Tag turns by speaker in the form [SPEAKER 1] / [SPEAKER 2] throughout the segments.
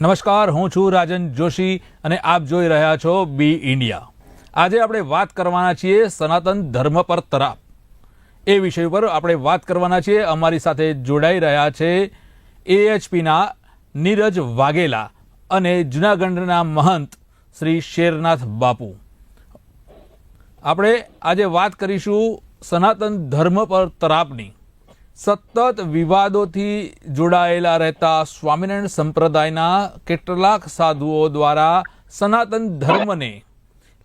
[SPEAKER 1] નમસ્કાર, હું છું રાજન જોશી અને આપ જોઈ રહ્યા છો બી ઇન્ડિયા. આજે આપણે વાત કરવાના છીએ સનાતન ધર્મ પર તરાપ. એ વિષય પર આપણે વાત કરવાના છીએ. અમારી સાથે જોડાઈ રહ્યા છે એએચપીના નીરજ વાઘેલા અને જૂનાગઢના મહંત શ્રી શેરનાથ બાપુ. આપણે આજે વાત કરીશું સનાતન ધર્મ પર તરાપની. સતત વિવાદોથી જોડાયેલા રહેતા સ્વામિનારાયણ સંપ્રદાયના કેટલાક સાધુઓ દ્વારા સનાતન ધર્મને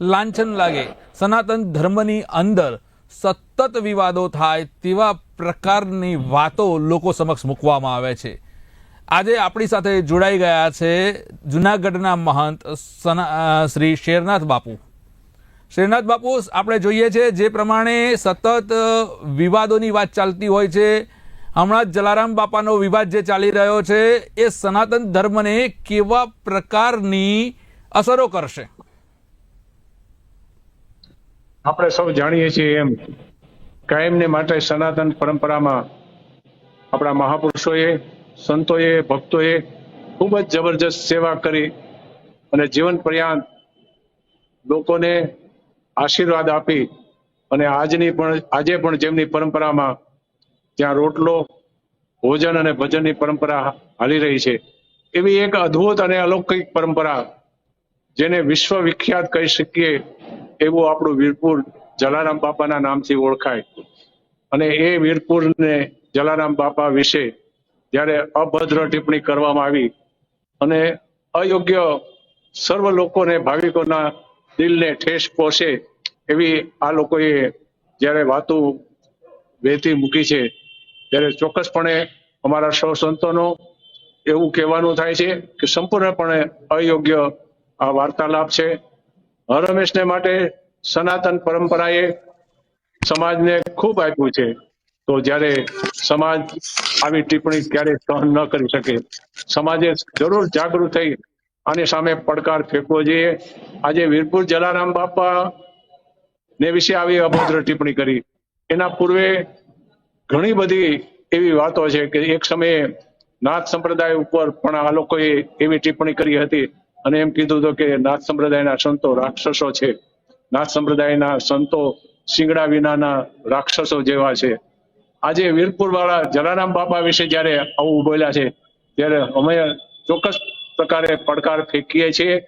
[SPEAKER 1] લાંછન લાગે. સનાતન ધર્મની અંદર સતત વિવાદો થાય તેવા પ્રકારની વાતો લોકો સમક્ષ મૂકવામાં આવે છે. આજે આપણી સાથે જોડાઈ ગયા છે જુનાગઢના મહંત સના શ્રી શેરનાથ બાપુ. શ્રીનાથ બાપુ, આપણે જોઈએ છે જે પ્રમાણે સતત વિવાદોની વાત ચાલતી હોય છે. હમણાં જ જલારામ બાપાનો વિવાદ જે ચાલી રહ્યો છે, એ સનાતન ધર્મને કેવા પ્રકારની અસરો કરશે?
[SPEAKER 2] આપણે સૌ જાણીએ છીએ એમ કાયમને માટે સનાતન પરંપરામાં આપણા મહાપુરુષોએ, સંતોએ, ભક્તોએ ખૂબ જ જબરજસ્ત સેવા કરી અને જીવન પર્યાંત લોકોને આશીર્વાદ આપી અને આજની પણ, આજે પણ જેમની પરંપરામાં ત્યાં રોટલો, ભોજન અને ભજનની પરંપરા હાલી રહી છે, એવી એક અદ્ભુત અને અલૌકિક પરંપરા જેને વિશ્વ વિખ્યાત કહી શકીએ એવું આપણું વીરપુર જલારામ બાપાના નામથી ઓળખાય. અને એ વીરપુરને જલારામ બાપા વિશે જ્યારે અભદ્ર ટિપ્પણી કરવામાં આવી અને અયોગ્ય સર્વ લોકોને, ભાવિકોના દિલને ઠેસ પહોંચે એવી આ લોકોએ જ્યારે વાતો વહેતી મૂકી છે, ત્યારે ચોક્કસપણે અમારા સૌ સંતોનો એવું કહેવાનું થાય છે કે સંપૂર્ણપણે અયોગ્ય આ વાર્તાલાપ છે. હર હંમેશને માટે સનાતન પરંપરાએ સમાજને ખૂબ આપ્યું છે. તો જ્યારે સમાજ આવી ટિપ્પણી ક્યારે સહન ન કરી શકે, સમાજે જરૂર જાગૃત થઈ આની સામે પડકાર ફેંકવો જોઈએ. આજે વીરપુર જલારામ બાપા ને વિશે આવી અભદ્ર ટિપ્પણી કરી. એના પૂર્વે ઘણી બધી એવી વાતો છે કે એક સમયે નાથ સંપ્રદાય ઉપર પણ આ લોકોએ એવી ટિપ્પણી કરી હતી અને એમ કીધું હતું કે નાથ સંપ્રદાયના સંતો રાક્ષસો છે. નાથ સંપ્રદાયના સંતો સિંગડા વિનાના રાક્ષસો જેવા છે. આજે વીરપુર વાળા જલારામ બાપા વિશે જ્યારે આવું બોલ્યા છે, ત્યારે અમે ચોક્કસ પ્રકારે પડકાર ફેંકીએ છીએ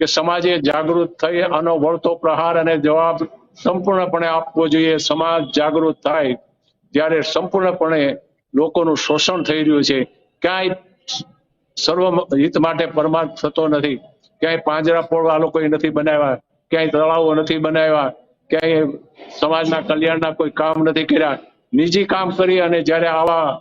[SPEAKER 2] કે સમાજે જાગૃત થઈ આનો વળતો પ્રહાર અને જવાબ સંપૂર્ણપણે આપવો જોઈએ. સમાજ જાગૃત થાય જ્યારે સંપૂર્ણપણે લોકોનું શોષણ થઈ રહ્યું છે. ક્યાંય સર્વ હિત માટે પરમાર્થ થતો નથી. ક્યાંય પાંજરા પોળ આ લોકોએ નથી બનાવ્યા. ક્યાંય તળાવો નથી બનાવ્યા. ક્યાંય સમાજના કલ્યાણના કોઈ કામ નથી કર્યા. નિજી કામ કરી અને જ્યારે આવા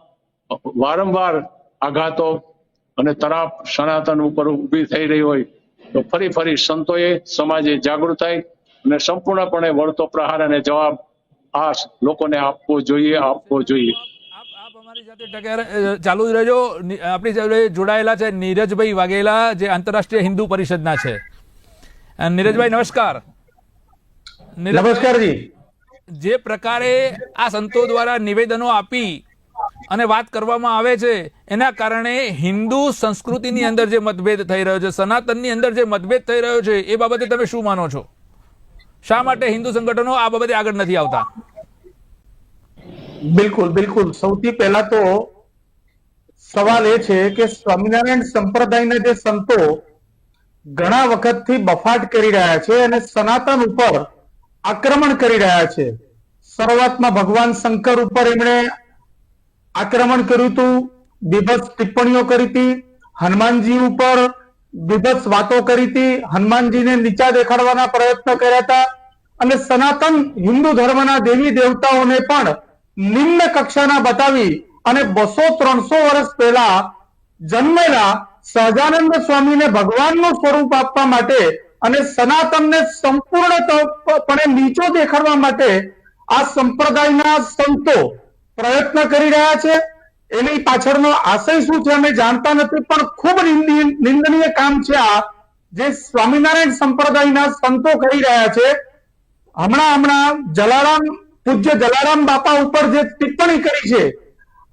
[SPEAKER 2] વારંવાર આઘાતો અને તરાપ સનાતન ઉપર ઊભી થઈ રહી હોય તો ફરી ફરી સંતોએ સમાજે જાગૃત થાય અને સંપૂર્ણપણે વળતો પ્રહાર અને જવાબ આ લોકોને આપવો જોઈએ આપવો જોઈએ.
[SPEAKER 1] ચાલુ જ રહેજો. આપણી સાથે જોડાયેલા છે નીરજભાઈ વાઘેલા જે આંતરરાષ્ટ્રીય હિન્દુ પરિષદના છે. નીરજભાઈ નમસ્કાર. નમસ્કાર
[SPEAKER 3] નમસ્કારજી
[SPEAKER 1] જે પ્રકારે આ સંતો દ્વારા નિવેદનો આપી અને વાત કરવામાં આવે છે, એના કારણે હિન્દુ સંસ્કૃતિની અંદર જે મતભેદ થઈ રહ્યો છે, સનાતનની અંદર જે મતભેદ થઈ રહ્યો છે, એ બાબતે તમે શું માનો છો? શા માટે હિન્દુ સંગઠનો આ બાબતે આગળ નથી આવતા?
[SPEAKER 3] બિલકુલ બિલકુલ. સૌથી પહેલા તો સવાલ એ છે કે સ્વામિનારાયણ સંપ્રદાયના જે સંતો ઘણા વખતથી બફાટ કરી રહ્યા છે અને સનાતન ઉપર આક્રમણ કરી રહ્યા છે. શરૂઆતમાં ભગવાન શંકર ઉપર એમણે આક્રમણ કર્યું હતું, બીભત્સ ટિપ્પણીઓ કરી હતી, હનુમાનજી ઉપર બીભત્સ વાતો કરી હતી, હનુમાનજીને નીચા દેખાડવાના પ્રયત્ન કર્યા હતા અને સનાતન હિન્દુ ધર્મના દેવી દેવતાઓને પણ નિમ્ન કક્ષાના બતાવી અને બસો ત્રણસો વર્ષ પહેલા જન્મેલા સહજાનંદ સ્વામીને ભગવાનનું સ્વરૂપ આપવા માટે અને સનાતનને સંપૂર્ણપણે નીચો દેખાડવા માટે આ સંપ્રદાયના સંતો પ્રયત્ન કરી રહ્યા છે. એની પાછળનો આશય શું છે અમે જાણતા નથી, પણ ખૂબ નિંદી- નિંદનીય કામ છે આ. જે સ્વામિનારાયણ સંપ્રદાયના સંતો કરી રહ્યા છે. હમણાં હમણાં જલારામ, પૂજ્ય જલારામ બાપા ઉપર જે ટિપ્પણી કરી છે,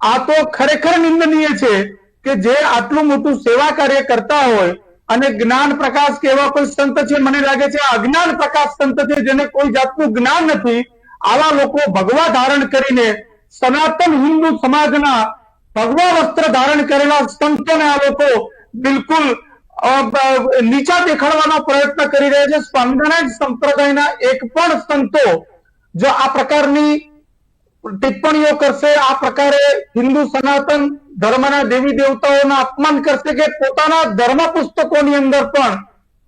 [SPEAKER 3] આ તો ખરેખર નિંદનીય છે કે જે આટલું મોટું સેવા કાર્ય કરતા હોય અને જ્ઞાન પ્રકાશ કે એવા કોઈ સંત છે, મને લાગે છે અજ્ઞાન પ્રકાશ સંત છે, જેને કોઈ જાતનું જ્ઞાન નથી, આવા લોકો ભગવા ધારણ કરીને સનાતન હિન્દુ સમાજના ભગવા વસ્ત્ર ધારણ કરેલા સંતોને આ લોકો બિલકુલ નીચા દેખાડવાનો પ્રયત્ન કરી રહ્યા છે. સ્વામિનારાયણ સંપ્રદાયના એક પણ સંતો જો આ પ્રકારની ટિપ્પણીઓ કરશે, આ પ્રકારે હિન્દુ સનાતન ધર્મના દેવી દેવતાઓના અપમાન કરશે કે પોતાના ધર્મ પુસ્તકોની અંદર પણ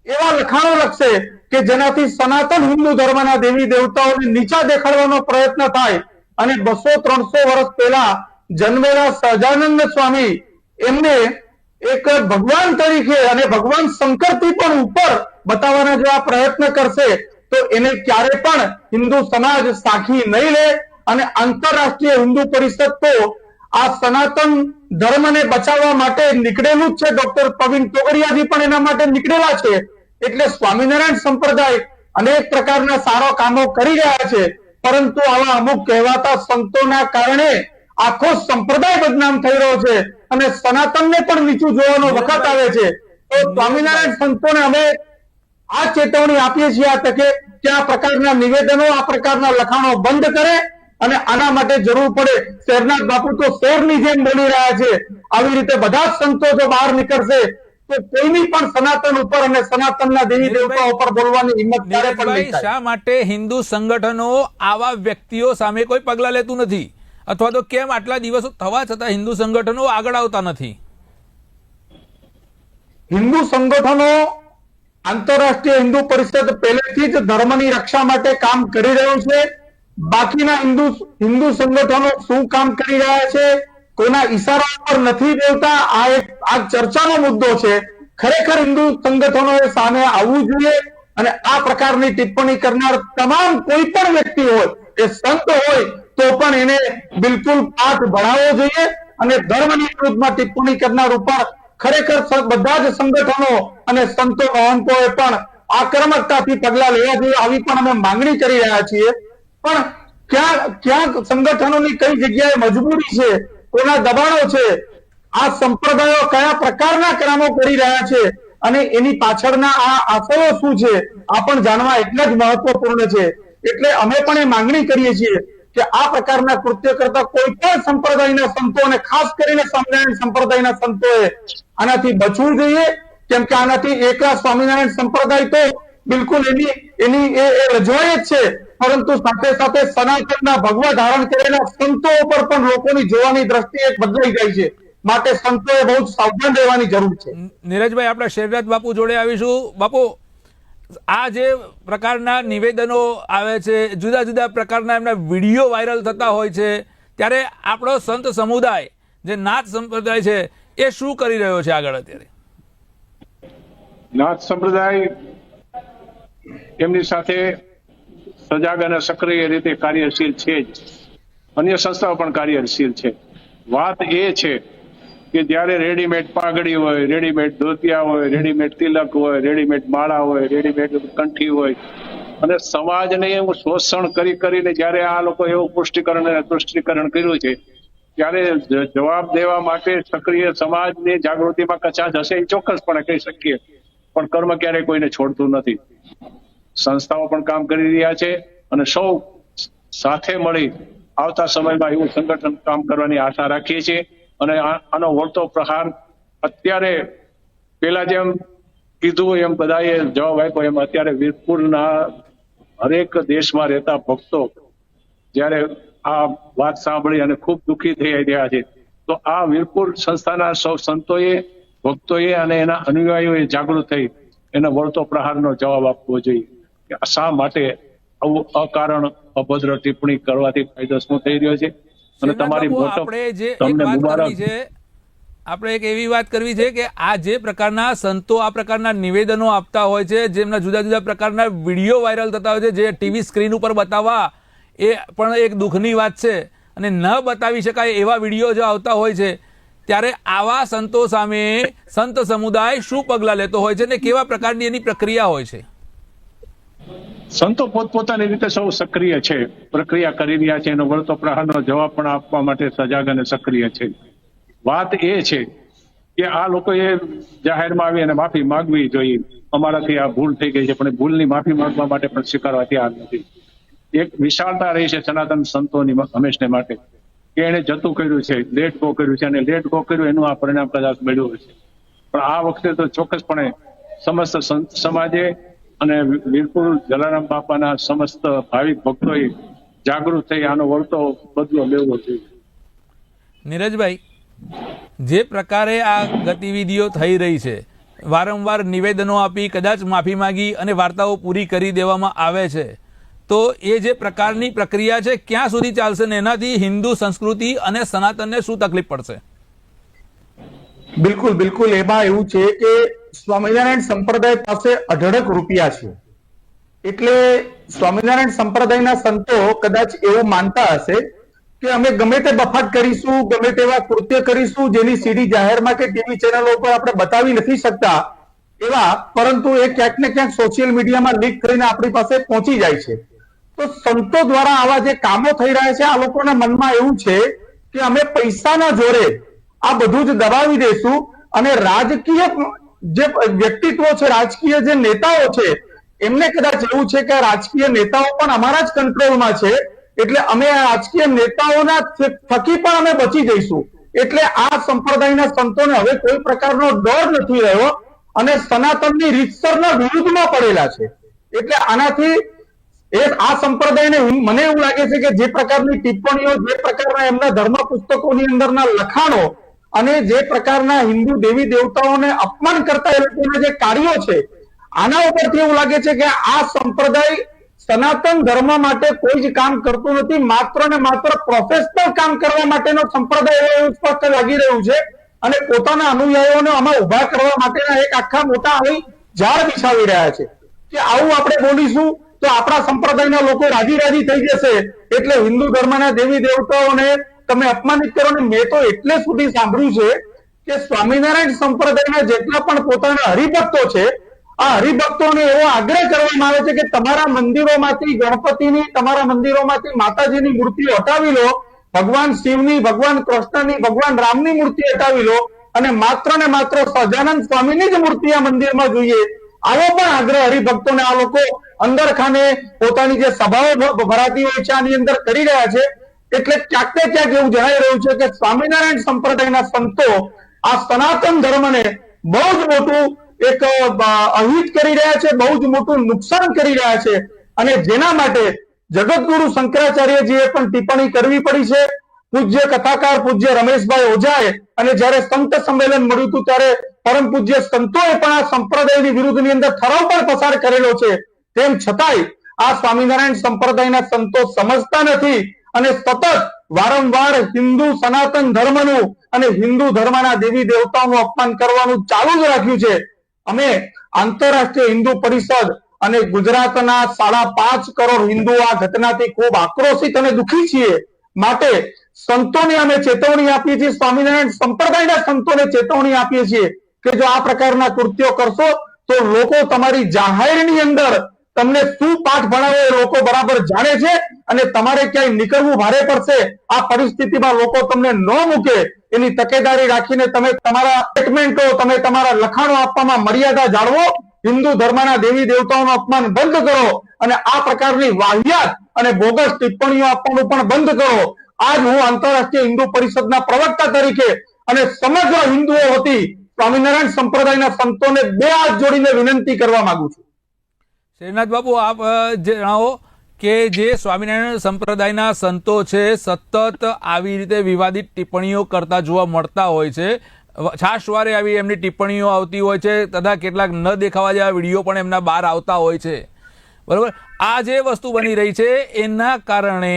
[SPEAKER 3] એવા લખાણો લખશે કે જેનાથી સનાતન હિન્દુ ધર્મના દેવી દેવતાઓને નીચા દેખાડવાનો પ્રયત્ન થાય. અને બસો ત્રણસો વર્ષ પહેલા જન્મેલા સહજાનંદ સ્વામી એમને એક ભગવાન તરીકે અને ભગવાન શંકરથી પણ ઉપર બતાવવાના જો આ પ્રયત્ન કરશે, તો એને ક્યારે પણ હિન્દુ સમાજ સાખી નહીં લે અને આંતરરાષ્ટ્રીય હિન્દુ પરિષદ તો આ સનાતન ધર્મને બચાવવા માટે નીકળેલું જ છે. ડોક્ટર પ્રવીણ તોગડિયાજી પણ એના માટે નીકળેલા છે. એટલે સ્વામિનારાયણ સંપ્રદાય અનેક પ્રકારના સારા કામો કરી રહ્યા છે. પરંતુ આવા અમુક કહેવાતા સંતોના કારણે આખો સંપ્રદાય બદનામ થઈ રહ્યો છે અને સનાતનને પણ નીચું જોવાનો વખત આવે છે. તો સ્વામિનારાયણ સંતોને અમે આ ચેતવણી આપીએ છીએ આ તકે કે આ પ્રકારના નિવેદનો, આ પ્રકારના લખાણો બંધ કરે અને આના માટે જરૂર પડે શેરનાથ બાપુ તો શેરની જેમ બોલી રહ્યા છે. આવી રીતે બધા સંતો જો બહાર નીકળશે તો કોઈની પણ સનાતન ઉપર અને સનાતનના દેવી દેવતા ઉપર બોલવાની હિંમત ક્યારે પણ નહીં
[SPEAKER 1] શા માટે હિન્દુ સંગઠનો આવા વ્યક્તિઓ સામે કોઈ પગલા લેતું નથી? અથવા તો કેમ આટલા દિવસો થવા છતાં હિન્દુ સંગઠનો આગળ આવતા નથી?
[SPEAKER 3] હિન્દુ સંગઠનો આંતરરાષ્ટ્રીય હિન્દુ પરિષદ પહેલેથી જ ધર્મની રક્ષા માટે કામ કરી રહ્યું છે. બાકીના હિન્દુ હિન્દુ સંગઠનો શું કામ કરી રહ્યા છે? કોઈના ઈશારા ઉપર નથી દેવતા આ એક, આ ચર્ચાનો મુદ્દો છે. ખરેખર હિન્દુ સંગઠનોએ સામે આવવું જોઈએ અને આ પ્રકારની ટિપ્પણી કરનાર તમામ કોઈ પણ વ્યક્તિ હોય એ સંત હોય, તો પણ એને બિલકુલ પાઠ ભણાવવો જોઈએ અને ધર્મની વિરુદ્ધમાં ટિપ્પણી કરનાર ઉપર ખરેખર બધા જ સંગઠનો અને સંતો મહંતોએ પણ આક્રમકતાથી પગલા લેવા જોઈએ, આવી પણ અમે માંગણી કરી રહ્યા છીએ. પણ ક્યાં ક્યાંક સંગઠનોની કઈ જગ્યાએ મજબૂરી છે કોના દબાણો છે? આ સંપ્રદાયો કયા પ્રકારના કામો કરી રહ્યા છે? અને એની પાછળના આ આશયો શું છે? આ પણ જાણવા એટલા જ મહત્વપૂર્ણ છે. એટલે અમે પણ એ માંગણી કરીએ છીએ કે આ પ્રકારના કૃત્ય કરતા કોઈ પણ સંપ્રદાયના સંતો અને ખાસ કરીને સ્વામિનારાયણ સંપ્રદાયના સંતોએ આનાથી બચવું જોઈએ. કેમ કે આનાથી એકલા સ્વામિનારાયણ સંપ્રદાય તો બિલકુલ એની એની એ એ રજવાય છે. પરંતુ સાથે સાથે સનાતનના ભગવા ધારણ કરેલા સંતો ઉપર પણ લોકોની જોવાની દ્રષ્ટિ એક બદલાઈ જાય છે. માટે સંતોએ બહુ જ સાવધાન રહેવાની જરૂર છે.
[SPEAKER 1] નીરજભાઈ આપણે શેરનાથ બાપુ જોડે આવીશું. બાપુ આ જે પ્રકારના નિવેદનો આવે છે જુદા જુદા પ્રકારના એમના વીડિયો વાયરલ થતા હોય છે ત્યારે આપણો સંત સમુદાય જે નાથ સંપ્રદાય છે એ શું કરી રહ્યો છે આગળ અત્યારે?
[SPEAKER 2] નાથ સંપ્રદાય એમની સાથે સજાગ અને સક્રિય રીતે કાર્યશીલ છે જ. અન્ય સંસ્થાઓ પણ કાર્યશીલ છે. વાત એ છે કે જ્યારે રેડીમેડ પાઘડી હોય રેડીમેડ ધોતિયા હોય રેડીમેડ તિલક હોય રેડીમેડ માળા હોય રેડીમેડ કંઠી હોય, અને સમાજને એવું શોષણ કરી કરીને જ્યારે આ લોકો એવું પુષ્ટિકરણ અને તુષ્ટિકરણ કર્યું છે, ત્યારે જવાબ દેવા માટે સક્રિય સમાજની જાગૃતિમાં કચાશ હશે એ ચોક્કસપણે કહી શકીએ. પણ કર્મ ક્યારેય કોઈને છોડતું નથી. સંસ્થાઓ પણ કામ કરી રહ્યા છે અને સૌ સાથે મળી આવતા સમયમાં એવું સંગઠન કામ કરવાની આશા રાખીએ છીએ. અને આનો વળતો પ્રહાર અત્યારે પેલા જેમ કીધું એમ બધાએ જવાબ આપ્યો એમ અત્યારે વીરપુરના હરેક દેશમાં રહેતા ભક્તો જ્યારે આ વાત સાંભળી અને ખૂબ દુઃખી થઈ રહ્યા છે, તો આ વીરપુર સંસ્થાના સૌ સંતોએ ભક્તોએ અને એના અનુયાયીઓએ જાગૃત થઈ એને વળતો પ્રહારનો જવાબ આપવો જોઈએ. કે શા માટે આવું અકારણ અભદ્ર ટિપ્પણી કરવાથી ફાયદો શું થઈ રહ્યો છે? અને તમારી તમને
[SPEAKER 1] વાત
[SPEAKER 2] મુબારક.
[SPEAKER 1] આપણે એક એવી વાત કરવી છે કે આ જે પ્રકારના સંતો આ પ્રકારના નિવેદનો આપતા હોય છે જેમના જુદા જુદા પ્રકારના વીડિયો વાયરલ થતા હોય છે જે ટીવી સ્ક્રીન ઉપર બતાવવા એ પણ એક દુઃખની વાત છે. અને ન બતાવી શકાય એવા વીડિયો જો આવતા હોય છે ત્યારે આવા સંતો સામે સંત સમુદાય શું પગલાં લેતો હોય છે અને કેવા પ્રકારની એની પ્રક્રિયા હોય છે?
[SPEAKER 2] સંતો પોતપોતાની રીતે સૌ સક્રિય છે, પ્રક્રિયા કરી રહ્યા છે, એનો વળતો પ્રહારનો જવાબ પણ આપવા માટે સજાગ અને સક્રિય છે. વાત એ છે કે આ લોકોએ જાહેરમાં આવી અને માફી માંગવી જોઈએ. અમારાથી આ ભૂલ થઈ ગઈ છે, પણ ભૂલની માફી માંગવા માટે પણ સ્વીકારવા તૈયાર નથી. એક વિશાળતા રહી છે સનાતન સંતોની હંમેશને માટે. કે એને જતું કર્યું છે, લેટ ગો કર્યું છે અને લેટ ગો કર્યું એનું આ પરિણામ કદાચ મળ્યું હશે પણ આ વખતે તો ચોક્કસપણે સમસ્ત સમાજે અને વીરપુર જલારામ બાપાના સમસ્ત ભાવિક ભક્તોએ જાગૃત થઈ આનો વળતો બદલો લેવો જોઈએ.
[SPEAKER 1] નીરજભાઈ, જે પ્રકારે આ ગતિવિધિઓ થઈ રહી છે, વારંવાર નિવેદનો આપી, કદાચ માફી માંગી અને વાર્તાઓ પૂરી કરી દેવામાં આવે છે તો એ જે પ્રકારની પ્રક્રિયા છે, ક્યાં સુધી ચાલશે ને એનાથી હિન્દુ સંસ્કૃતિ અને સનાતનને શું તકલીફ પડશે?
[SPEAKER 3] બિલકુલ બિલકુલ. એમાં એવું છે કે સ્વામિનારાયણ સંપ્રદાય પાસે અઢળક રૂપિયા છે. એટલે સ્વામિનારાયણ સંપ્રદાયના સંતો કદાચ એવું માનતા હશે કે અમે ગમે તે બફાટ કરીશું, ગમે તેવા કૃત્ય કરીશું, જેની સીડી જાહેરમાં કે ટીવી ચેનલો ઉપર આપણે બતાવી નથી શકતા, એવા, પરંતુ એ ક્યાંક ને ક્યાંક સોશિયલ મીડિયામાં લીક કરીને આપણી પાસે પહોંચી જાય છે. તો સંતો દ્વારા આવા જે કામો થઈ રહ્યા છે, આ લોકોના મનમાં એવું છે કે અમે પૈસાના જોરે આ બધું જ દબાવી દઈશું અને રાજકીય જે વ્યક્તિત્વ છે, રાજકીય જે નેતાઓ છે, એમને કદાચ એવું છે કે રાજકીય નેતાઓ પણ અમારા જ કંટ્રોલમાં છે, એટલે અમે રાજકીય નેતાઓના થકી પણ અમે બચી જઈશું. એટલે આ સંપ્રદાયના સંતોને હવે કોઈ પ્રકારનો ડર નથી રહ્યો અને સનાતનની રીતસરના વિરુદ્ધમાં પડેલા છે. એટલે આનાથી એ આ સંપ્રદાયને મને એવું લાગે છે કે જે પ્રકારની ટિપ્પણીઓ, જે પ્રકારના એમના ધર્મ પુસ્તકોની અંદરના લખાણો અને જે પ્રકારના હિન્દુ દેવી દેવતાઓને અપમાન કરતા એ લોકોના જે કાર્યો છે, આના ઉપરથી એવું લાગે છે કે આ સંપ્રદાય સનાતન ધર્મ માટે કોઈ જ કામ કરતું નથી, માત્ર ને માત્ર પ્રોફેશનલ કામ કરવા માટેનો સંપ્રદાય એવો સ્પષ્ટ લાગી રહ્યું છે અને પોતાના અનુયાયીઓને આમાં ઊભા કરવા માટેના એક આખા મોટા અહીં ઝાડ બિછાવી રહ્યા છે. કે આવું આપણે બોલીશું તો આપણા સંપ્રદાયના લોકો રાજી રાજી થઈ જશે. એટલે હિન્દુ ધર્મના દેવી દેવતાઓને તમે અપમાનિત કરો ને મેં તો એટલે સુધી સાંભળ્યું છે કે સ્વામિનારાયણ સંપ્રદાયના જેટલા પણ પોતાના હરિભક્તો છે, આ હરિભક્તોને એવો આગ્રહ કરવામાં આવે છે કે તમારા મંદિરોમાંથી ગણપતિની, તમારા મંદિરોમાંથી માતાજીની મૂર્તિ હટાવી લો, ભગવાન શિવની, ભગવાન કૃષ્ણની, ભગવાન રામની મૂર્તિ હટાવી લો અને માત્ર ને માત્ર સજાનંદ સ્વામીની જ મૂર્તિ આ મંદિરમાં જોઈએ. આવો પણ આગ્રહ હરિભક્તોને આ લોકો અંદર ખાને પોતાની જે સભાઓ ભરાતી હોય છે, આની અંદર કરી રહ્યા છે. એટલે ક્યાંક ક્યાંક એવું જણાઈ રહ્યું છે કે સ્વામિનારાયણ સંપ્રદાયના સંતો આ સનાતન ધર્મને બહુ જ મોટું એક અહિત કરી રહ્યા છે, બહુ જ મોટું નુકસાન કરી રહ્યા છે. અને જેના માટે જગતગુરુ શંકરાચાર્યજીએ પણ ટિપ્પણી કરવી પડી છે. પૂજ્ય કથાકાર પૂજ્ય રમેશભાઈ ઓઝાએ અને જ્યારે સંત સંમેલન મળ્યું હતું ત્યારે પરમ પૂજ્ય સંતોએ પણ આ સંપ્રદાયની વિરુદ્ધની અંદર ઠરાવ પણ પસાર કરેલો છે. તેમ છતાંય આ સ્વામિનારાયણ સંપ્રદાયના સંતો સમજતા નથી અને સતત વારંવાર હિન્દુ સનાતન ધર્મનું અને હિન્દુ ધર્મના દેવી દેવતાઓનું અપમાન કરવાનું ચાલુ જ રાખ્યું છે. અમે આંતરરાષ્ટ્રીય હિન્દુ પરિષદ અને ગુજરાતના સાડા પાંચ કરોડ હિન્દુ આ ઘટનાથી ખૂબ આક્રોશિત અને દુઃખી છીએ. માટે સંતોને અમે ચેતવણી આપીએ છીએ, સ્વામિનારાયણ સંપ્રદાયના સંતોને ચેતવણી આપીએ છીએ કે જો આ પ્રકારના કૃત્યો કરશો તો લોકો તમારી જાહેરની અંદર તમને શું પાઠ ભણાવે એ લોકો બરાબર જાણે છે અને તમારે ક્યાંય નીકળવું ભારે પડશે. આ પરિસ્થિતિમાં લોકો તમને ન મૂકે. એની તકેદારી રાખીને તમે તમારા સ્ટેટમેન્ટો તમે તમારા લખાણો આપવામાં મર્યાદા જાળવો. હિન્દુ ધર્મના દેવી દેવતાઓનું અપમાન બંધ કરો અને આ પ્રકારની વાહિયાત અને બોગસ ટિપ્પણીઓ આપવાનું પણ બંધ કરો. આજ હું આંતરરાષ્ટ્રીય હિન્દુ પરિષદના પ્રવક્તા તરીકે અને સમગ્ર હિન્દુઓ વતી સ્વામિનારાયણ સંપ્રદાયના સંતોને બે હાથ જોડીને વિનંતી કરવા માંગુ છું.
[SPEAKER 1] શ્રીનાથ બાબુ આપ જણાવો કે જે સ્વામિનારાયણ સંપ્રદાયના સંતો છે, સતત આવી રીતે વિવાદિત ટિપ્પણીઓ કરતા જોવા મળતા હોય છે. છાશવારે આવી એમની ટિપ્પણીઓ આવતી હોય છે, તથા કેટલાક ન દેખાવા જેવા વીડિયો પણ એમના બહાર આવતા હોય છે. બરોબર? આ જે વસ્તુ બની રહી છે, એના કારણે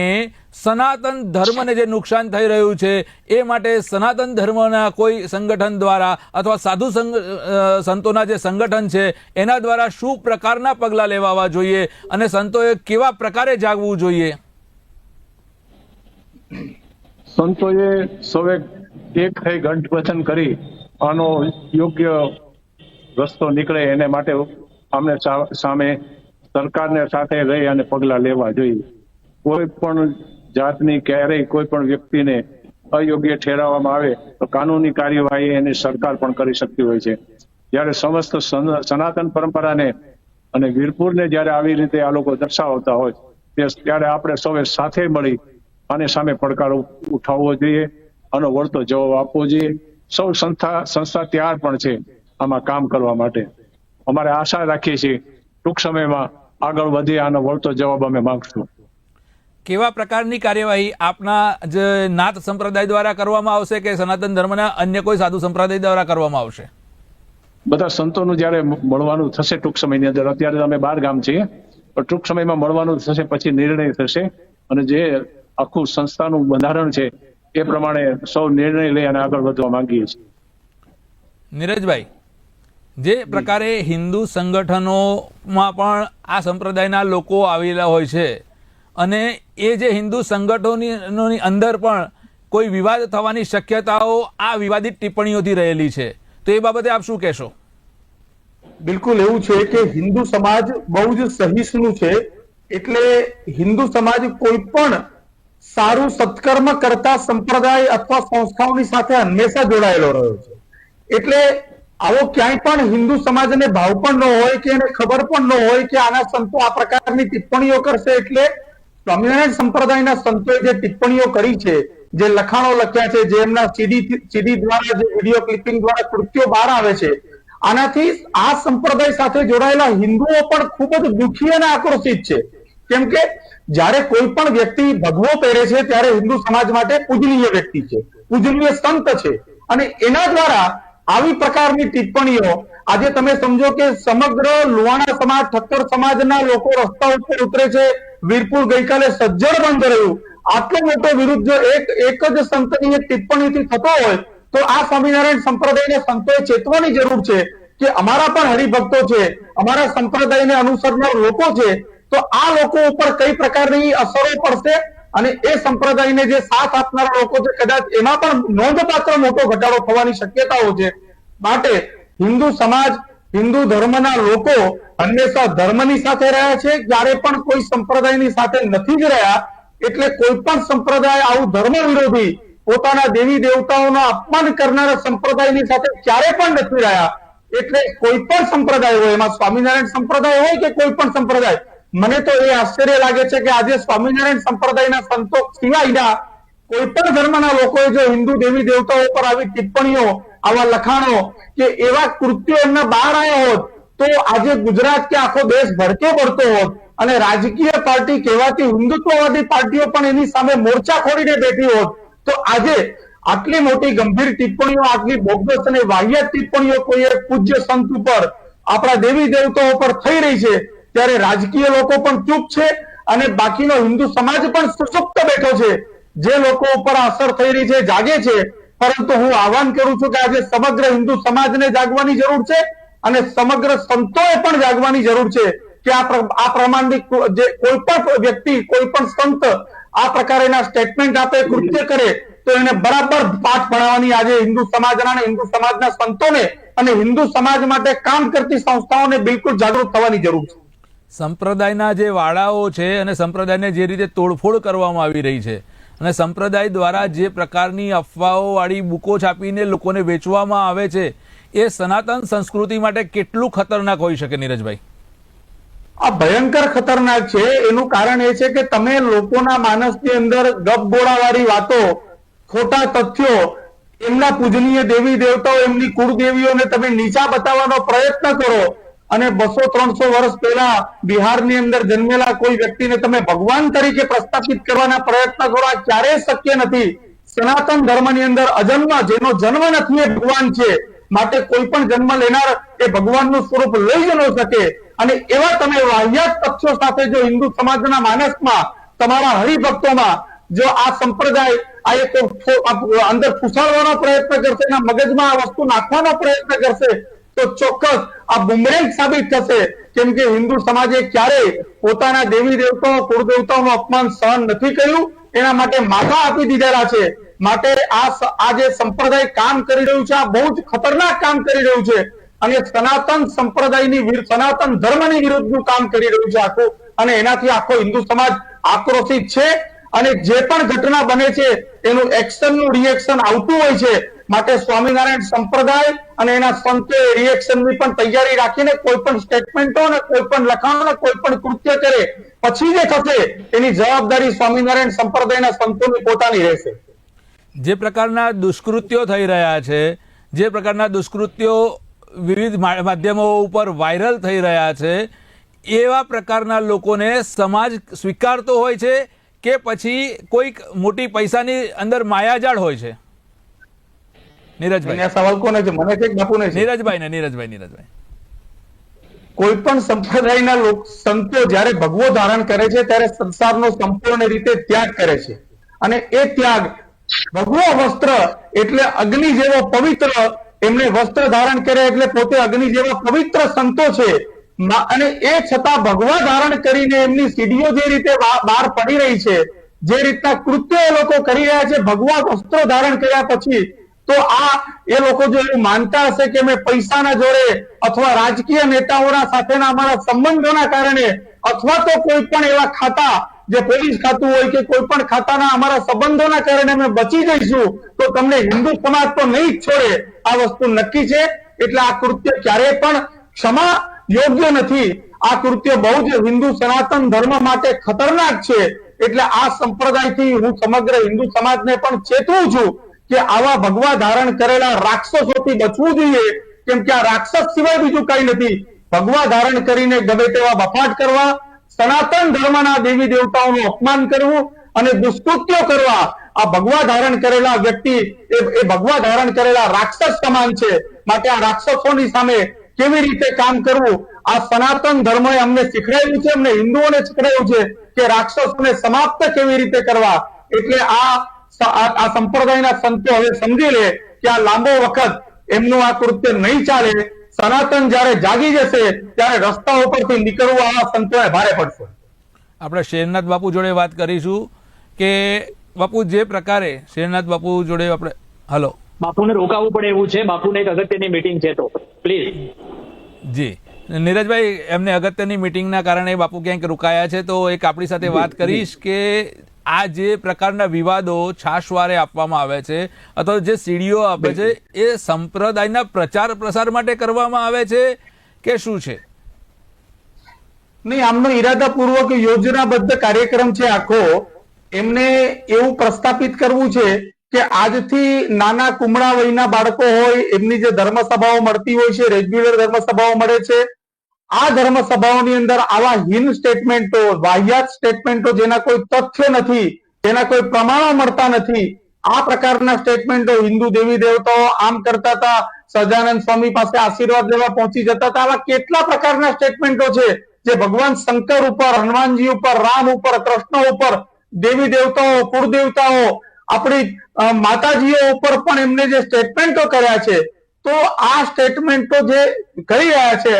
[SPEAKER 1] સનાતન ધર્મને જે નુકસાન થઈ રહ્યું છે, એ માટે સનાતન ધર્મના કોઈ સંગઠન દ્વારા અથવા સાધુ સંતોના જે સંગઠન છે, એના દ્વારા શું પ્રકારના પગલાં લેવાવા જોઈએ અને સંતોએ કેવા પ્રકારે જાગવું જોઈએ?
[SPEAKER 2] સંતોએ સૌએ એક થઈ ઘંટ વચન કરી, આનો યોગ્ય રસ્તો નીકળે એને માટે અમને સામે સરકારને સાથે રહી અને પગલા લેવા જોઈએ. કોઈ પણ જાતની ક્યારેય કોઈ પણ વ્યક્તિને અયોગ્ય ઠેરવવામાં આવે તો કાનૂની કાર્યવાહી એની સરકાર પણ કરી શકતી હોય છે. જ્યારે સમસ્ત સનાતન પરંપરાને અને વીરપુરને જ્યારે આવી રીતે આ લોકો દર્શાવતા હોય ત્યારે આપણે સૌએ સાથે મળી આને સામે પડકાર ઉઠાવવો જોઈએ આનો વળતો જવાબ આપવો જોઈએ. સૌ સંસ્થા સંસ્થા તૈયાર પણ છે આમાં કામ કરવા માટે. અમારે આશા રાખીએ છીએ ટૂંક સમયમાં આગળ વધી આનો વળતો જવાબ અમે માંગશું.
[SPEAKER 1] કેવા પ્રકારની કાર્યવાહી આપના જે નાથ સંપ્રદાય દ્વારા કરવામાં આવશે કે સનાતન ધર્મના અન્ય કોઈ સાધુ સંપ્રદાય દ્વારા કરવામાં આવશે?
[SPEAKER 2] બધા સંતોનું જ્યારે મળવાનું થશે ટૂંક સમયની અંદર અત્યારે અમે બાર ગામ છીએ પણ ટૂંક સમયમાં મળવાનું થશે પછી નિર્ણય થશે અને જે આખું સંસ્થાનું બંધારણ છે એ પ્રમાણે સૌ નિર્ણય લઈ અને આગળ વધવા માંગીએ છીએ.
[SPEAKER 1] નીરજભાઈ જે પ્રકારે હિન્દુ સંગઠનોમાં પણ આ સંપ્રદાયના લોકો આવેલા હોય છે. અને એ જે હિન્દુ સંગઠનોની અંદર પણ કોઈ વિવાદ થવાની શક્યતાઓ આ વિવાદિત ટિપ્પણીઓથી રહેલી છે. તો એ બાબતે આપ શું કહેશો?
[SPEAKER 3] બિલકુલ એવું છે કે હિન્દુ સમાજ બહુ જ સહિષ્ણુ છે. એટલે હિન્દુ સમાજ કોઈ પણ સારું સત્કર્મ કરતા સંપ્રદાય અથવા સંસ્થાઓની સાથે હંમેશા જોડાયેલો રહ્યો છે. એટલે આવો ક્યાંય પણ હિન્દુ સમાજને ભાવ પણ ન હોય કે એને ખબર પણ ન હોય કે આના સંતો આ પ્રકારની ટિપ્પણીઓ કરશે એટલે સ્વામિનારાયણ સંપ્રદાયના સંતોએ જે ટિપ્પણીઓ કરી છે, જે લખાણો લખ્યા છે, જે એમના સીડી સીડી દ્વારા, જે વીડિયો ક્લિપિંગ દ્વારા કૃત્યો બહાર આવે છે, આનાથી આ સંપ્રદાય સાથે જોડાયેલા હિન્દુઓ પણ ખૂબ જ દુઃખી અને આક્રોશિત છે. કેમ કે જ્યારે કોઈ પણ વ્યક્તિ ભગવો પહેરે છે, ત્યારે હિન્દુ સમાજ માટે પૂજનીય વ્યક્તિ છે, પૂજનીય સંત છે. અને એના દ્વારા આવી પ્રકારની ટિપ્પણીઓ. આજે તમે સમજો કે સમગ્ર લુવાણા સમાજ, ઠક્કર સમાજના લોકો રસ્તા ઉપર ઉતરે છે. વીરપુર ગઈકાલે સજ્જડ બંધ રહ્યું. આટલો મોટો વિરુદ્ધ જો એક એક જ સંતની ટિપ્પણીથી થતો હોય, તો આ સ્વામિનારાયણ સંપ્રદાયને સંતોએ ચેતવાની જરૂર છે કે અમારા પણ હરિભક્તો છે, અમારા સંપ્રદાયને અનુસરનાર લોકો છે. તો આ લોકો ઉપર કઈ પ્રકારની અસરો પડશે? અને એ સંપ્રદાયને જે સાથ આપનારા લોકો છે, કદાચ એમાં પણ નોંધપાત્ર મોટો ઘટાડો થવાની શક્યતાઓ છે. માટે હિન્દુ સમાજ, હિન્દુ ધર્મના લોકો હંમેશા ધર્મની સાથે રહ્યા છે. જ્યારે પણ કોઈ સંપ્રદાયની સાથે નથી જ રહ્યા, એટલે કોઈ પણ સંપ્રદાય આવું ધર્મ વિરોધી પોતાના દેવી દેવતાઓનો અપમાન કરનારા સંપ્રદાયની સાથે ક્યારે પણ નથી રહ્યા. એટલે કોઈ પણ સંપ્રદાય હોય, એમાં સ્વામિનારાયણ સંપ્રદાય હોય કે કોઈ પણ સંપ્રદાય મને તો એ આશ્ચર્ય લાગે છે કે આજે સ્વામિનારાયણ સંપ્રદાયના સંતો સિવાયના કોઈ પણ ધર્મના લોકોએ જો હિન્દુ દેવી દેવતાઓ પર આવી ટિપ્પણીઓ, આવા લખાણો કે એવા કૃત્યો એમના બહાર આવ્યા હોત, તો આજે ગુજરાત કે આખો દેશ ભડકે પડતો હોત. અને રાજકીય પાર્ટી કહેવાતી હિન્દુત્વવાદી પાર્ટીઓ પણ એની સામે મોરચા ખોડીને બેઠી હોત. તો આજે આટલી મોટી ગંભીર ટિપ્પણીઓ, આટલી બોગસ અને વાહિયાત ટિપ્પણીઓ કોઈ પૂજ્ય સંત ઉપર, આપણા દેવી દેવતાઓ પર થઈ રહી છે. ત્યારે રાજકીય લોકો પણ ચૂપ છે અને બાકીનો હિન્દુ સમાજ પણ સુસુપ્ત બેઠો છે. જે લોકો ઉપર અસર થઈ રહી છે, જાગે છે. પરંતુ હું આહવાન કરું છું કે આજે સમગ્ર હિન્દુ સમાજને જાગવાની જરૂર છે અને સમગ્ર સંતોએ પણ જાગવાની જરૂર છે કે આ પ્રમાણની જે કોઈ પણ વ્યક્તિ, કોઈ પણ સંત આ પ્રકારેના સ્ટેટમેન્ટ આપે, કૃત્ય કરે, તો એને બરાબર પાઠ ભણાવવાની આજે હિન્દુ સમાજના અને હિન્દુ સમાજના સંતોને અને હિન્દુ સમાજ માટે કામ કરતી સંસ્થાઓને બિલકુલ જાગૃત થવાની જરૂર છે.
[SPEAKER 1] સંપ્રદાયના જે વાળાઓ છે અને સંપ્રદાયને જે રીતે તોડફોડ કરવામાં આવી રહી છે અને સંપ્રદાય દ્વારા જે પ્રકારની અફવાઓવાળી બુકો છાપીને લોકોને વેચવામાં આવે છે, એ સનાતન સંસ્કૃતિ માટે કેટલું ખતરનાક હોઈ શકે નીરજભાઈ?
[SPEAKER 3] આ ભયંકર ખતરનાક છે. એનું કારણ એ છે કે તમે લોકોના માનસની અંદર ગપગોળાવાળી વાતો, ખોટા તથ્યો, એમના પૂજનીય દેવી દેવતાઓ, એમની કુળદેવીઓને તમે નીચા બતાવવાનો પ્રયત્ન કરો અને બસો ત્રણસો વર્ષ પહેલા બિહારની અંદર જન્મેલા કોઈ વ્યક્તિને તમે ભગવાન તરીકે પ્રસ્થાપિત કરવાના પ્રયત્ન કરો ક્યારેય શક્ય નથી. સનાતન ધર્મની અંદર અજન્મ, જેનો જન્મ નથી એ ભગવાન છે, માટે કોઈ પણ જન્મ લેનાર એ ભગવાનનું સ્વરૂપ લઈ જ ન શકે. અને એવા તમે વાહિયાત તથ્યો સાથે જો હિન્દુ સમાજના માનસમાં, તમારા હરિભક્તોમાં જો આ સંપ્રદાય, આ એક અંદર ફૂસાડવાનો પ્રયત્ન કરશે, એના મગજમાં આ વસ્તુ નાખવાનો પ્રયત્ન કરશે, તો ચોક્કસ આ બુમરેંગ સાબિત થશે. કેમ કે હિન્દુ સમાજે ક્યારેય પોતાના દેવી દેવતાઓ કુળદેવતાઓનું અપમાન સહન નથી કર્યું. એના માટે માથા આપી દીધેલા છે. માટે આ આ જે સંપ્રદાય કામ કરી રહ્યું છે, આ બહુ જ ખતરનાક કામ કરી રહ્યું છે. અને સનાતન સંપ્રદાયની સનાતન ધર્મની વિરુદ્ધનું કામ કરી રહ્યું છે આખું. અને એનાથી આખો હિન્દુ સમાજ આક્રોશિત છે. અને જે પણ ઘટના બને છે, એનું એક્શનનું રિએક્શન આવતું હોય છે. માટે સ્વામિનારાયણ સંપ્રદાય અને એના સંતોએ રિએક્શનની પણ તૈયારી રાખીને કોઈ પણ સ્ટેટમેન્ટો અને કોઈ પણ લખાણો કોઈ પણ કૃત્ય કરે, પછી જે થશે એની જવાબદારી સ્વામિનારાયણ સંપ્રદાયના સંતોની પોતાની રહેશે.
[SPEAKER 1] જે પ્રકારના દુષ્કૃત્યો થઈ રહ્યા છે, જે પ્રકારના દુષ્કૃત્યો વિવિધ માધ્યમો ઉપર વાયરલ થઈ રહ્યા છે, એવા પ્રકારના લોકોને સમાજ સ્વીકારતો હોય છે કે પછી કોઈક મોટી પૈસાની અંદર માયાજાળ હોય છે? નીરજભાઈ.
[SPEAKER 3] સવાલ કોને છે? મને છે બાપુને છે?
[SPEAKER 1] નીરજભાઈ ને નીરજભાઈ નીરજભાઈ.
[SPEAKER 3] કોઈ પણ સંપ્રદાયના લોક સંતો જ્યારે ભગવો ધારણ કરે છે ત્યારે સંસારનો સંપૂર્ણ રીતે ત્યાગ કરે છે. અને એ ત્યાગ ભગવો વસ્ત્ર એટલે અગ્નિ જેવો પવિત્ર એમણે વસ્ત્ર ધારણ કરે એટલે પોતે અગ્નિ જેવા પવિત્ર સંતો છે. અને એ છતાં ભગવા ધારણ કરીને એમની સીડીઓ જે રીતે બહાર પડી રહી છે જે રીતના કૃત્યો એ લોકો કરી રહ્યા છે ભગવા વસ્ત્રો ધારણ કર્યા પછી તો આ એ લોકો જો એવું માનતા હશે કે અમે પૈસાના જોડે અથવા રાજકીય નેતાઓના સાથેના અમારા સંબંધોના કારણે અથવા તો કોઈ પણ એવા ખાતા જે પોલીસ ખાતું હોય કે કોઈ પણ ખાતાના અમારા સંબંધોના કારણે અમે બચી જઈશું, તો તમને હિન્દુ સમાજ તો નહીં જ છોડે આ વસ્તુ નક્કી છે. એટલે આ કૃત્ય ક્યારેય પણ ક્ષમા યોગ્ય નથી. આ કૃત્ય બહુ જ હિન્દુ સનાતન ધર્મ માટે ખતરનાક છે. એટલે આ સંપ્રદાયથી હું સમગ્ર હિન્દુ સમાજને પણ ચેતવું છું કે આવા ભગવા ધારણ કરેલા રાક્ષસોથી બચવું જોઈએ, કેમ કે આ રાક્ષસ સિવાય બીજું કઈ નથી. ભગવા ધારણ કરીને ગમે તેવા બફાટ કરવા, સનાતન ધર્મના દેવી દેવતાઓનું અપમાન કરવું અને દુષ્કૃત્યો કરવા, આ ભગવા ધારણ કરેલા વ્યક્તિ એ ભગવા ધારણ કરેલા રાક્ષસ સમાન છે. માટે આ રાક્ષસોની સામે કેવી રીતે કામ કરવું? આ સનાતન ધર્મએ અમને શીખડાયું છે, અમને હિન્દુઓને શીખડાયું છે કે રાક્ષસોને સમાપ્ત કેવી રીતે કરવા? એટલે આ આ આ સંપ્રદાયના સંતો હવે સમજી લે કે આ લાંબો વખત એમનું આ કૃત્ય નહીં ચાલે સનાતન જ્યારે જાગી જશે ત્યારે રસ્તા ઉપરથી નીકળવું આ સંતોને ભારે પડશે.
[SPEAKER 1] આપણે શેરનાથ બાપુ જોડે વાત કરીશું કે બાપુ જે પ્રકારે શેરનાથ બાપુ જોડે આપણે હલો.
[SPEAKER 4] બાપુને રોકાવવું પડે એવું છે બાપુને એક અગત્યની મીટિંગ છે તો પ્લીઝ
[SPEAKER 1] જી. નીરજભાઈ એમને અગત્યની મીટિંગના કારણે બાપુ ક્યાંક રોકાયા છે તો એક આપણી સાથે વાત કરીશ કે આ જે પ્રકારના વિવાદો છાશવારે આપવામાં આવે છે અથવા જે સીડીઓ આપે છે એ સંપ્રદાયના પ્રચાર પ્રસાર માટે કરવામાં આવે છે કે શું છે?
[SPEAKER 3] નહીં આમનો ઈરાદાપૂર્વક યોજનાબદ્ધ કાર્યક્રમ છે આખો. એમને એવું પ્રસ્થાપિત કરવું છે કે આજથી નાના કુમળા વયના બાળકો હોય એમની જે ધર્મસભાઓ મળતી હોય છે રેગ્યુલર ધર્મસભાઓ મળે છે આ ધર્મસભાઓની અંદર આવા હીન સ્ટેટમેન્ટો વાહિયાત સ્ટેટમેન્ટો જેના કોઈ તથ્ય નથી, જેના કોઈ પ્રમાણો મળતા નથી, આ પ્રકારના સ્ટેટમેન્ટો હિન્દુ દેવી દેવતાઓ આમ કરતા હતા, સજાનંદ સ્વામી પાસે આશીર્વાદ લેવા પહોંચી જતા હતા, આવા કેટલા પ્રકારના સ્ટેટમેન્ટો છે જે ભગવાન શંકર ઉપર, હનુમાનજી ઉપર, રામ ઉપર, કૃષ્ણ ઉપર, દેવી દેવતાઓ, કુળદેવતાઓ, આપણી માતાજીઓ ઉપર પણ એમને જે સ્ટેટમેન્ટો કર્યા છે, તો આ સ્ટેટમેન્ટો જે કરી રહ્યા છે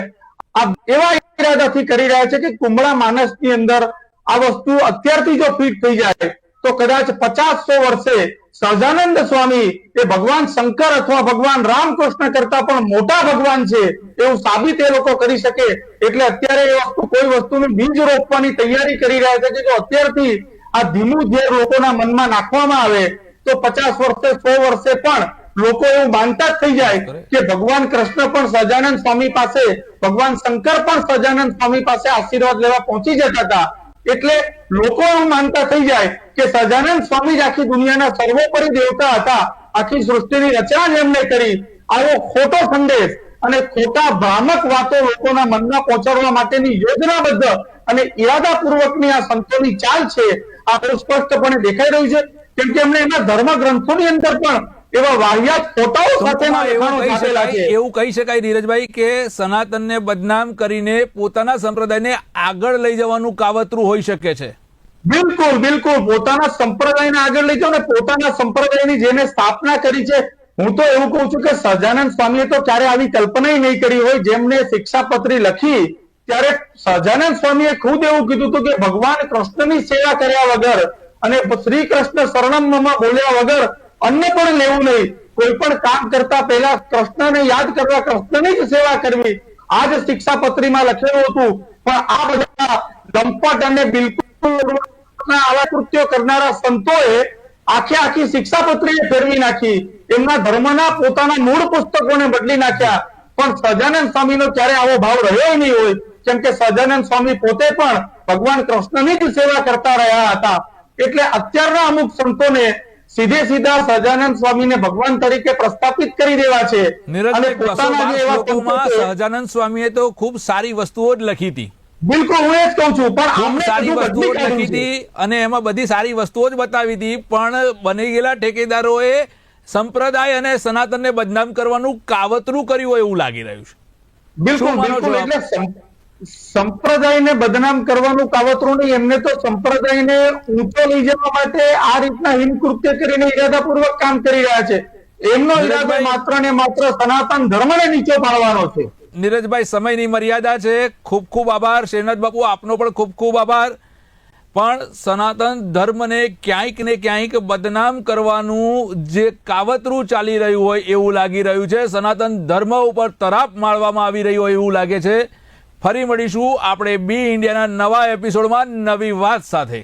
[SPEAKER 3] આ એવા ઈરાદાથી કરી રહ્યા છે કે કુંબળા માનસની અંદર આ વસ્તુ અત્યારથી જો ફિટ થઈ જાય, તો કદાચ પચાસસો વર્ષે સહજાનંદ સ્વામી એ ભગવાન શંકર અથવા ભગવાન રામકૃષ્ણ કરતા પણ મોટા ભગવાન છે એવું સાબિત એ લોકો કરી શકે. એટલે અત્યારે એ વસ્તુ, કોઈ વસ્તુનું બીજ રોપવાની તૈયારી કરી રહ્યા છે કે જો અત્યારથી આ ધીમું જે લોકોના મનમાં નાખવામાં આવે, તો પચાસ વર્ષે, સો વર્ષે પણ લોકો એવું માનતા જ થઈ જાય કે ભગવાન કૃષ્ણ પણ સજાનંદ સ્વામી પાસે ભગવાન શંકર પણ સજાનંદ સ્વામી પાસે આશીર્વાદ લેવા પહોંચી જતા હતા. એટલે લોકો એવું માનતા થઈ જાય કે સજાનંદ સ્વામી જ આખી દુનિયાના સર્વોપરી દેવતા હતા. આખી સૃષ્ટિની રચના જ એમને કરી. આવો ખોટો સંદેશ અને ખોટા ભ્રામક વાતો લોકોના મનમાં પહોંચાડવા માટેની યોજનાબદ્ધ અને ઈરાદાપૂર્વકની આ સંતોની ચાલ છે આ બહુ સ્પષ્ટપણે દેખાઈ રહ્યું છે. કેમ કે એમણે એમના ધર્મ ગ્રંથોની અંદર પણ એવા વાહિયાત ફોટાઓ સાથેના
[SPEAKER 1] એવું કહી
[SPEAKER 3] છાપેલા
[SPEAKER 1] શકાય
[SPEAKER 3] છે.
[SPEAKER 1] એવું કહી શકાય ધીરજભાઈ કે સનાતનને બદનામ કરીને પોતાના સંપ્રદાયને આગળ લઈ જવાનું કાવતરું હોઈ શકે છે.
[SPEAKER 3] બિલકુલ બિલકુલ. પોતાના સંપ્રદાયને આગળ લઈ જાઓ ને પોતાના સંપ્રદાયની જેને સ્થાપના કરી છે હું તો એવું કહું છું કે સહજાનંદ સ્વામીએ તો ક્યારે આવી કલ્પના નહીં કરી હોય. જેમને શિક્ષાપત્રી લખી ત્યારે સહજાનંદ સ્વામીએ ખુદ એવું કીધું હતું કે ભગવાન કૃષ્ણની સેવા કર્યા વગર અને શ્રી કૃષ્ણ શરણમ બોલ્યા વગર અન્ય પણ લેવું નહીં. કોઈ પણ કામ કરતા પહેલા કૃષ્ણને યાદ કરવા, કૃષ્ણની જ સેવા કરવી. આ જ શિક્ષાપત્રીમાં લખેલું હતું. પણ આ બધા દંપટ અને બિલકુલ આવા કૃત્યો કરનારા સંતોએ આખી આખી શિક્ષાપત્રીએ ફેરવી નાખી. એમના ધર્મના પોતાના મૂળ પુસ્તકોને બદલી નાખ્યા. પણ સહજાનંદ સ્વામીનો ક્યારે આવો ભાવ રહ્યો નહીં હોય. કેમ કે સજાનંદ સ્વામી પોતે પણ ભગવાન કૃષ્ણની જ સેવા કરતા રહ્યા હતા. એટલે અત્યારના અમુક સંતોને સીધે સીધા સહજાનંદ સ્વામીને ભગવાન તરીકે પ્રસ્થાપિત કરી દેવા છે. અને પોતાના જે એવા
[SPEAKER 1] સહજાનંદ સ્વામીએ તો ખૂબ સારી વસ્તુઓ જ લખી હતી.
[SPEAKER 3] બિલકુલ હું એ જ કહું છું પણ
[SPEAKER 1] ખૂબ સારી વસ્તુઓ લખી હતી અને એમાં બધી સારી વસ્તુઓ જ બતાવી હતી પણ બની ગયેલા ઠેકેદારોએ સંપ્રદાય અને સનાતનને બદનામ કરવાનું કાવતરું કર્યું હોય એવું લાગી રહ્યું છે.
[SPEAKER 3] બિલકુલ બિલકુલ એટલે સંપ્રદાયને બદનામ કરવાનું કાવતરું નહીં એમને તો સંપ્રદાયને ઊંચો લઈ જવા માટે આ રીતના હિમકૃત્ય કરીને ઈરાદાપૂર્વક કામ કરી રહ્યા છે. એમનો ઈરાદો માત્ર ને માત્ર સનાતન ધર્મને નીચે પાડવાનો છે.
[SPEAKER 1] નીરજભાઈ સમયની મર્યાદા છે. ખૂબ ખૂબ આભાર. શ્રીનાથ બાપુ આપનો પણ ખૂબ ખૂબ આભાર. પણ સનાતન ધર્મને ક્યાંક ને ક્યાંક બદનામ કરવાનું જે કાવતરું ચાલી રહ્યું હોય એવું લાગી રહ્યું છે. સનાતન ધર્મ ઉપર તરાપ મારવામાં આવી રહ્યું હોય એવું લાગે છે. ફરી મળીશું આપણે બી ઇન્ડિયાના નવા એપિસોડમાં નવી વાત સાથે.